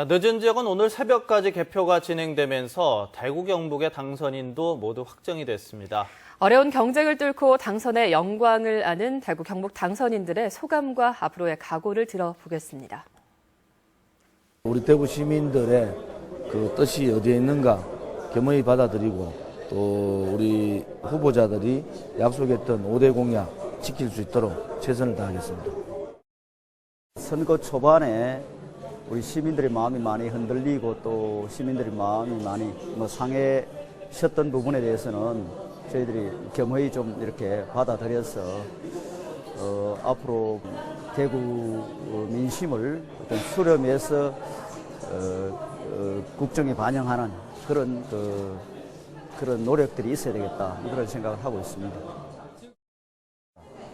자, 늦은 지역은 오늘 새벽까지 개표가 진행되면서 대구 경북의 당선인도 모두 확정이 됐습니다. 어려운 경쟁을 뚫고 당선의 영광을 아는 대구 경북 당선인들의 소감과 앞으로의 각오를 들어보겠습니다. 우리 대구 시민들의 그 뜻이 어디에 있는가 겸허히 받아들이고 또 우리 후보자들이 약속했던 5대 공약 지킬 수 있도록 최선을 다하겠습니다. 선거 초반에 우리 시민들의 마음이 많이 흔들리고 또 시민들의 마음이 많이 뭐 상해셨던 부분에 대해서는 저희들이 겸허히 좀 이렇게 받아들여서 어, 앞으로 대구 어, 민심을 어떤 수렴해서 어, 어, 국정에 반영하는 그런 그, 그런 노력들이 있어야 되겠다 그런 생각을 하고 있습니다.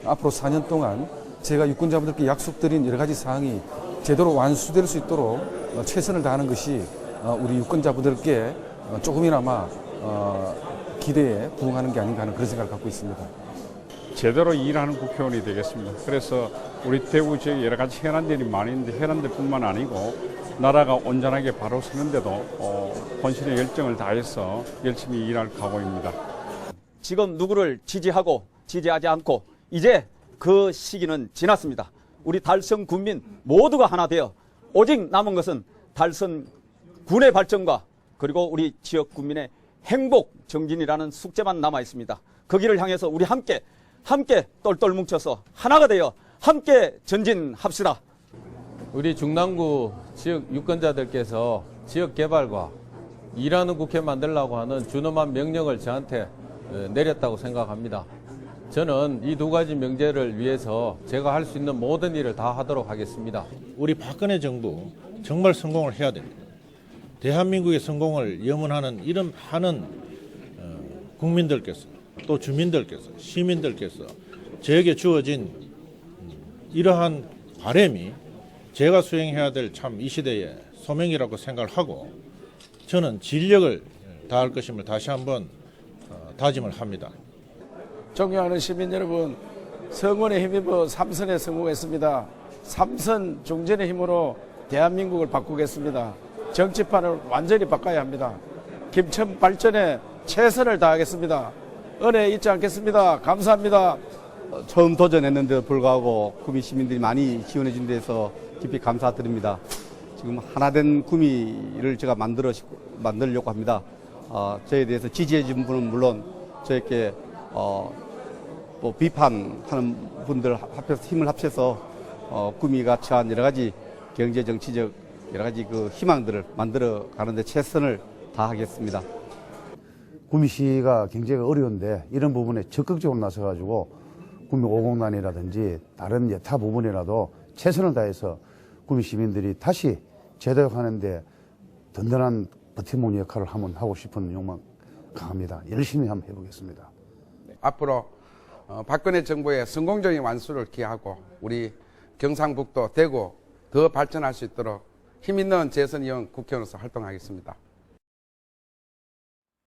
앞으로 4년 동안 제가 유권자분들께 약속드린 여러 가지 사항이 제대로 완수될 수 있도록 어, 최선을 다하는 것이 어, 우리 유권자분들께 어, 조금이나마 어, 기대에 부응하는 게 아닌가 하는 그런 생각을 갖고 있습니다. 제대로 일하는 국회의원이 되겠습니다. 그래서 우리 대구 지역에 여러 가지 현안들이 많이 있는데 현안들뿐만 아니고 나라가 온전하게 바로 서는데도 어, 본신의 열정을 다해서 열심히 일할 각오입니다. 지금 누구를 지지하고 지지하지 않고 이제 그 시기는 지났습니다. 우리 달성 군민 모두가 하나 되어 오직 남은 것은 달성 군의 발전과 그리고 우리 지역 군민의 행복 정진이라는 숙제만 남아 있습니다. 그 길을 향해서 우리 함께 함께 똘똘 뭉쳐서 하나가 되어 함께 전진합시다. 우리 중남구 지역 유권자들께서 지역 개발과 일하는 국회 만들라고 하는 준엄한 명령을 저한테 어, 내렸다고 생각합니다. 저는 이 두 가지 명제를 위해서 제가 할 수 있는 모든 일을 다 하도록 하겠습니다. 우리 박근혜 정부 정말 성공을 해야 됩니다. 대한민국의 성공을 염원하는 이런 많은 어, 국민들께서 또 주민들께서 시민들께서 저에게 주어진 음, 이러한 바램이 제가 수행해야 될 참 이 시대의 소명이라고 생각을 하고 저는 진력을 다할 것임을 다시 한번 어, 다짐을 합니다. 존경하는 시민 여러분, 성원에 힘입어 삼선에 성공했습니다. 삼선 종전의 힘으로 대한민국을 바꾸겠습니다. 정치판을 완전히 바꿔야 합니다. 김천 발전에 최선을 다하겠습니다. 은혜 잊지 않겠습니다. 감사합니다. 처음 도전했는데도 불구하고 구미 시민들이 많이 지원해 준 데서 깊이 감사드립니다. 지금 하나된 구미를 제가 만들어 만들려고 합니다. 어, 저에 대해서 지지해 준 분은 물론 저에게 어, 뭐 비판하는 분들 합해서 힘을 합쳐서 어, 구미가 처한 여러 가지 경제 정치적 여러 가지 그 희망들을 만들어 가는데 최선을 다하겠습니다. 구미시가 경제가 어려운데 이런 부분에 적극적으로 나서가지고 구미 5공단이라든지 다른 여타 부분이라도 최선을 다해서 구미 시민들이 다시 제도하는데 든든한 버팀목 역할을 한번 하고 싶은 욕망 강합니다. 열심히 한번 해보겠습니다. 앞으로 어, 박근혜 정부의 성공적인 완수를 기하고 우리 경상북도 대구 더 발전할 수 있도록 힘 있는 재선 의원 국회의원으로서 활동하겠습니다.